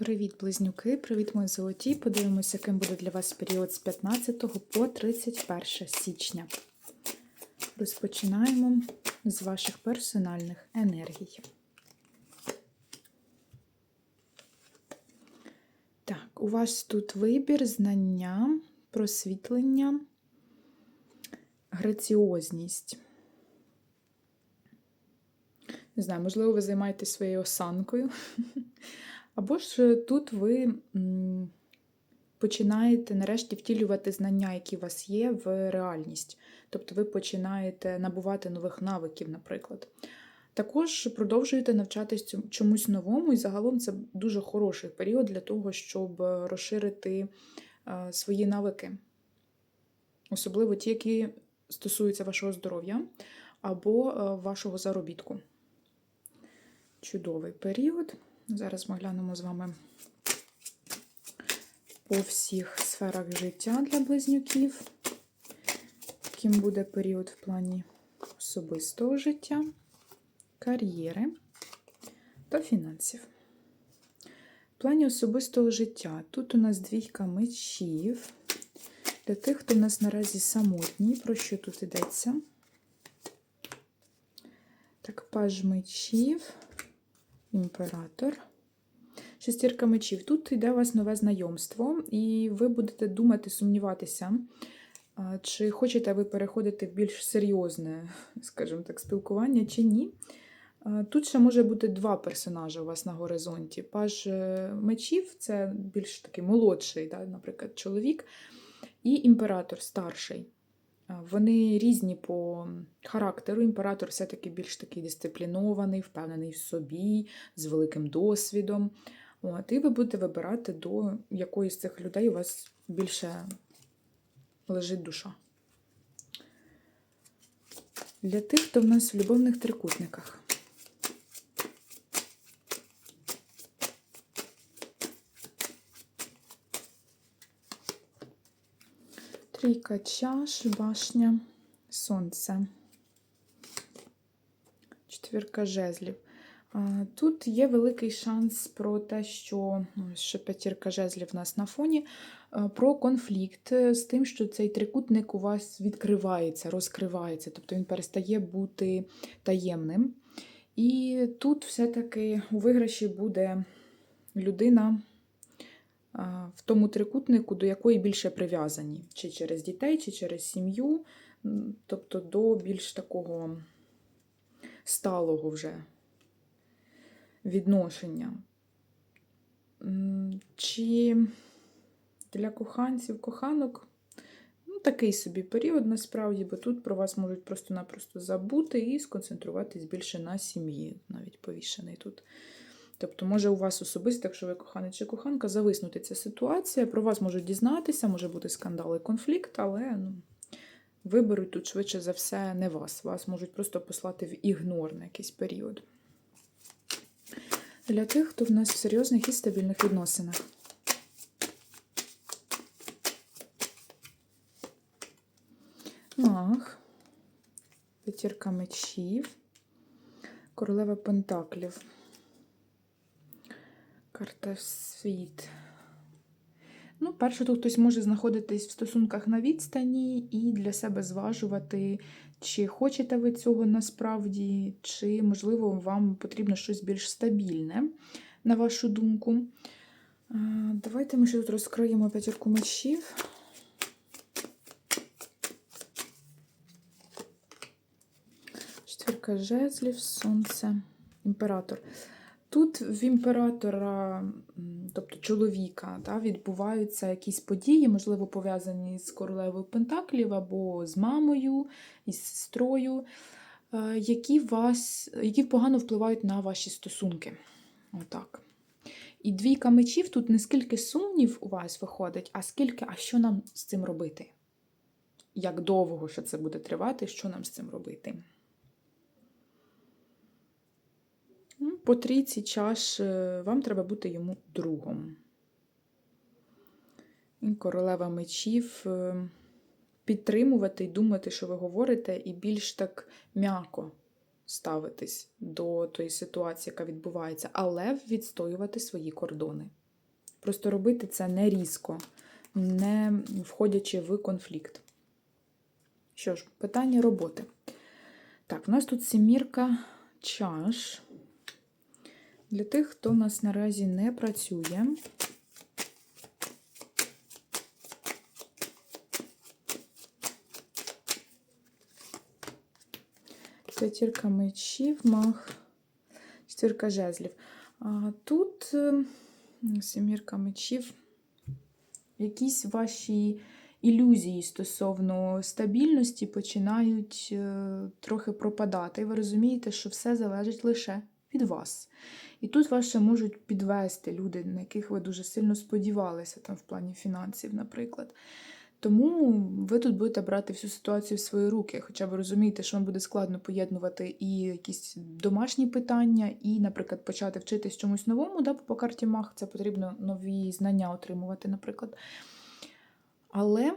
Привіт, близнюки! Привіт, мої золоті! Подивимося, яким буде для вас період з 15 по 31 січня. Розпочинаємо з ваших персональних енергій. Так, у вас тут вибір, знання, просвітлення, граціозність. Не знаю, можливо, ви займаєтесь своєю осанкою. Або ж тут ви починаєте нарешті втілювати знання, які у вас є, в реальність. Тобто ви починаєте набувати нових навиків, наприклад. Також продовжуєте навчатись чомусь новому, і загалом це дуже хороший період для того, щоб розширити свої навики, особливо ті, які стосуються вашого здоров'я або вашого заробітку. Чудовий період. Зараз ми глянемо з вами по всіх сферах життя для близнюків, яким буде період в плані особистого життя, кар'єри та фінансів. В плані особистого життя тут у нас двійка мечів. Для тих, хто в нас наразі самотній, про що тут йдеться? Так, паж мечів імператор. Шестірка мечів. Тут йде у вас нове знайомство, і ви будете думати, сумніватися, чи хочете ви переходити в більш серйозне, скажімо так, спілкування, чи ні. Тут ще може бути два персонажі у вас на горизонті. Паж е, мечів це більш такий молодший, да, наприклад, чоловік, і імператор старший. Вони різні по характеру. Імператор все-таки більш такий дисциплінований, впевнений в собі, з великим досвідом. От, І ви будете вибирати, до якої з цих людей у вас більше лежить душа. Для тих, хто в нас в любовних трикутниках. Трійка чаш, башня, сонце. Четвірка жезлів. Тут є великий шанс про те, що ну, ще п'ятірка жезлів у нас на фоні, про конфлікт з тим, що цей трикутник у вас відкривається, розкривається, тобто він перестає бути таємним. І тут все-таки у виграші буде людина в тому трикутнику, до якої більше прив'язані, чи через дітей, чи через сім'ю, тобто до більш такого сталого вже відношення. Чи для коханців, коханок ну, такий собі період насправді, бо тут про вас можуть просто-напросто забути і сконцентруватись більше на сім'ї, навіть повішений тут. Тобто, може у вас особисто, якщо ви коханець чи коханка, зависнути ця ситуація, про вас можуть дізнатися, може бути скандал і конфлікт, але ну, виберуть тут швидше за все не вас. Вас можуть просто послати в ігнор на якийсь період. Для тих, хто в нас в серйозних і стабільних відносинах. Мах, п'ятірка мечів, королева пентаклів. Карта світ. Ну, перше, тут хтось може знаходитись в стосунках на відстані і для себе зважувати, чи хочете ви цього насправді, чи, можливо, вам потрібно щось більш стабільне, на вашу думку. Давайте ми ще тут розкриємо п'ятірку мечів. Четвірка жезлів, сонце, імператор. Тут в імператора, тобто чоловіка, да, відбуваються якісь події, можливо, пов'язані з королевою Пентаклів або з мамою, із сестрою, е, які вас, які погано впливають на ваші стосунки. Отак. І двійка мечів тут не скільки сумнів у вас виходить, а скільки, а що нам з цим робити? Як довго що це буде тривати, що нам з цим робити? По трійці чаш е, вам треба бути йому другом. І королева мечів е, підтримувати і думати, що ви говорите, і більш так м'яко ставитись до тої ситуації, яка відбувається, але відстоювати свої кордони. Просто робити це не різко, не входячи в конфлікт. Що ж, питання роботи. Так, у нас тут семірка чаш. Для тих, хто в нас наразі не працює. П'ятірка мечів, мах, четвірка жезлів. А тут е, семірка мечів. Якісь ваші ілюзії стосовно стабільності починають е, трохи пропадати. І ви розумієте, що все залежить лише від вас. І тут вас ще можуть підвести люди, на яких ви дуже сильно сподівалися, там в плані фінансів, наприклад. Тому ви тут будете брати всю ситуацію в свої руки, хоча ви розумієте, що вам буде складно поєднувати і якісь домашні питання, і, наприклад, почати вчитись чомусь новому, да, по карті Мах це потрібно нові знання отримувати, наприклад. Але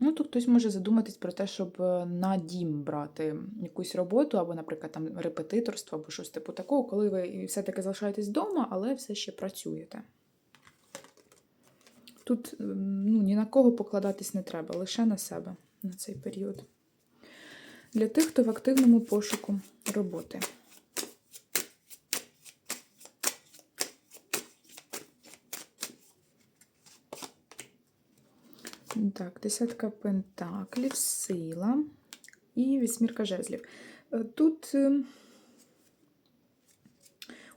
ну, тут хтось може задуматись про те, щоб е, на дім брати якусь роботу, або, наприклад, там репетиторство, або щось типу такого, коли ви все-таки залишаєтесь вдома, але все ще працюєте. Тут ну, ні на кого покладатись не треба, лише на себе на цей період. Для тих, хто в активному пошуку роботи. Так, десятка пентаклів, сила і вісьмірка жезлів. Е, Тут е,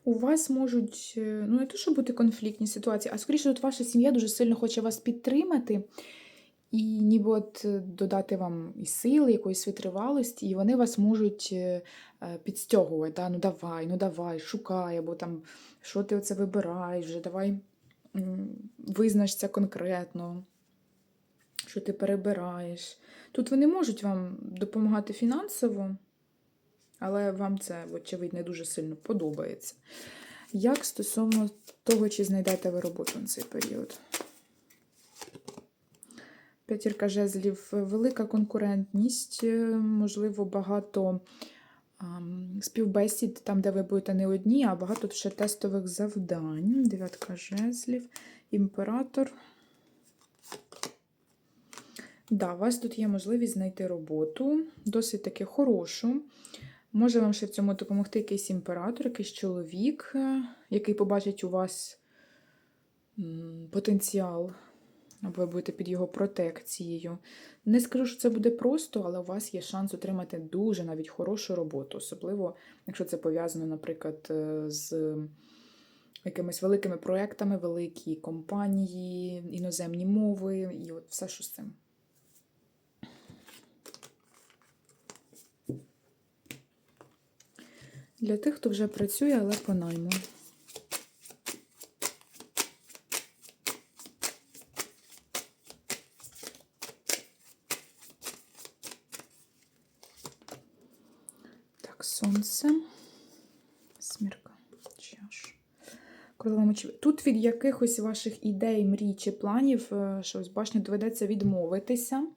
у вас можуть, е, ну не то, що бути конфліктні ситуації, а скоріше, тут ваша сім'я дуже сильно хоче вас підтримати і ніби от додати вам і сили, якоїсь витривалості, і вони вас можуть підстягувати. Да? Ну давай, ну давай, шукай, або там, що ти оце вибираєш, вже давай визначся конкретно, що ти перебираєш. Тут вони можуть вам допомагати фінансово, але вам це, вочевидь, не дуже сильно подобається. Як стосовно того, чи знайдете ви роботу на цей період? П'ятірка жезлів, велика конкурентність, е, можливо, багато співбесід, там, де ви будете не одні, а багато ще тестових завдань. Дев'ятка жезлів, імператор. Да, у вас тут є можливість знайти роботу, досить таки хорошу. Може вам ще в цьому допомогти якийсь імператор, якийсь чоловік, е, який побачить у вас потенціал, або ви будете під його протекцією. Не скажу, що це буде просто, але у вас є шанс отримати дуже навіть хорошу роботу, особливо, якщо це пов'язано, наприклад, е, з якимись великими проектами, великі компанії, іноземні мови, і от все, що з цим. Для тих, хто вже працює, але по найму. Так, сонце. Смірка. Чаш. Тут від якихось ваших ідей, мрій чи планів, е, що ось башня доведеться відмовитися.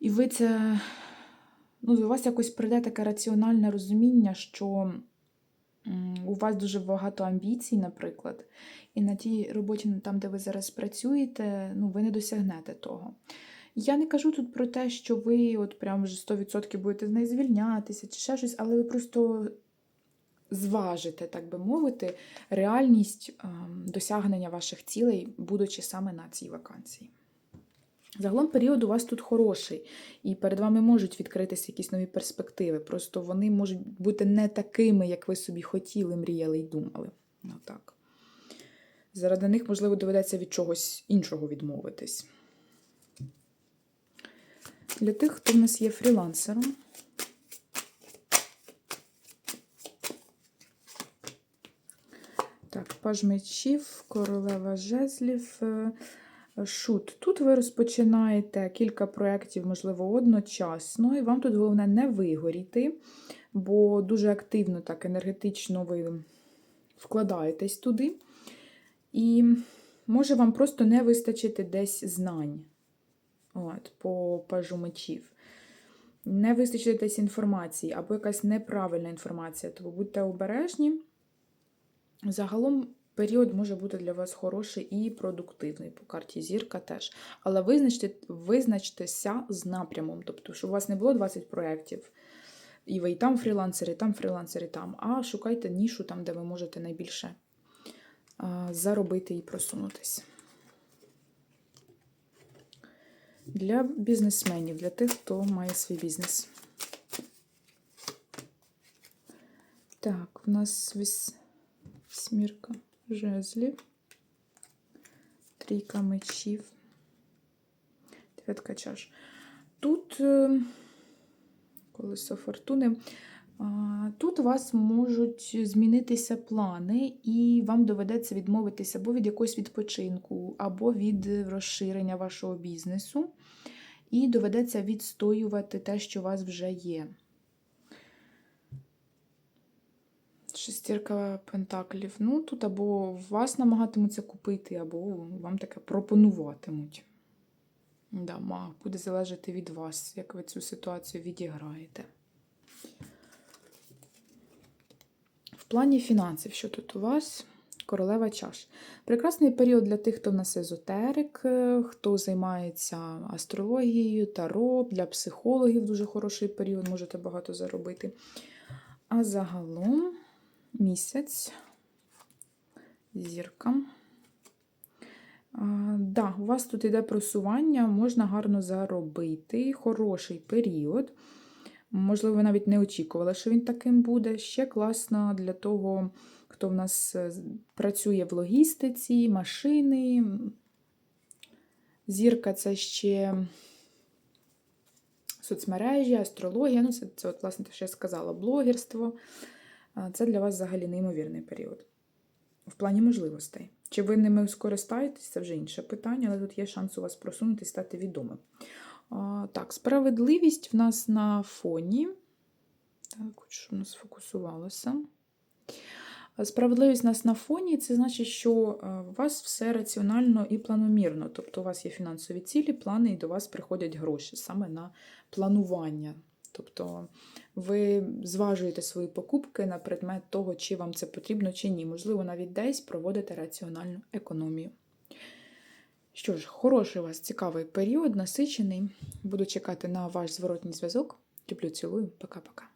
І ви це ну, у вас якось прийде таке раціональне розуміння, що у вас дуже багато амбіцій, наприклад, і на тій роботі, там, де ви зараз працюєте, ну, ви не досягнете того. Я не кажу тут про те, що ви от прям вже 100% будете з неї звільнятися чи ще щось, але ви просто зважите, так би мовити, реальність ем, досягнення ваших цілей, будучи саме на цій вакансії. Загалом період у вас тут хороший, і перед вами можуть відкритися якісь нові перспективи. Просто вони можуть бути не такими, як ви собі хотіли, мріяли і думали. Ну, так. Заради них, можливо, доведеться від чогось іншого відмовитись. Для тих, хто в нас є фрілансером. Так, паж мечів, королева жезлів. Шут. Тут ви розпочинаєте кілька проєктів, можливо, одночасно, і вам тут головне не вигоріти, бо дуже активно, так енергетично ви вкладаєтесь туди. І може вам просто не вистачити десь знань От, по пажу мечів. Не вистачить десь інформації, або якась неправильна інформація, тому будьте обережні. Загалом період може бути для вас хороший і продуктивний по карті зірка теж. Але визначте, визначтеся з напрямом, тобто, щоб у вас не було 20 проєктів, і ви і там фрілансери, і там фрілансери, і там, а шукайте нішу там, де ви можете найбільше заробити і просунутися. Для бізнесменів, для тих, хто має свій бізнес. Так, у нас віс... смірка жезлів, трійка мечів, дев'ятка чаш. Тут е, колесо фортуни. Тут у вас можуть змінитися плани, і вам доведеться відмовитися або від якогось відпочинку, або від розширення вашого бізнесу. І доведеться відстоювати те, що у вас вже є. Шестірка пентаклів. Ну, тут або вас намагатимуться купити, або вам таке пропонуватимуть. Да, маг буде залежати від вас, як ви цю ситуацію відіграєте. В плані фінансів, що тут у вас? Королева чаш. Прекрасний період для тих, хто в нас езотерик, е, хто займається астрологією, таро, для психологів дуже хороший період, можете багато заробити. А загалом місяць, зірка. Да, у вас тут йде просування, можна гарно заробити, хороший період. Можливо, ви навіть не очікували, що він таким буде. Ще класно для того, хто в нас е, працює в логістиці, машини. Зірка це ще соцмережі, астрологія. Ну, це, це от, власне, те, що я сказала, блогерство. Це для вас взагалі неймовірний період. В плані можливостей. Чи ви ними скористаєтесь, це вже інше питання, але тут є шанс у вас просунутися, стати відомим. Так, справедливість в нас на фоні. Так, у нас сфокусувалося. Справедливість у нас на фоні, це значить, що е, у вас все раціонально і планомірно. Тобто у вас є фінансові цілі, плани, і до вас приходять гроші саме на планування. Тобто ви зважуєте свої покупки на предмет того, чи вам це потрібно, чи ні. Можливо, навіть десь проводите раціональну економію. Що ж, хороший у вас цікавий період, насичений. Буду чекати на ваш зворотній зв'язок. Люблю, цілую. Пока-пока.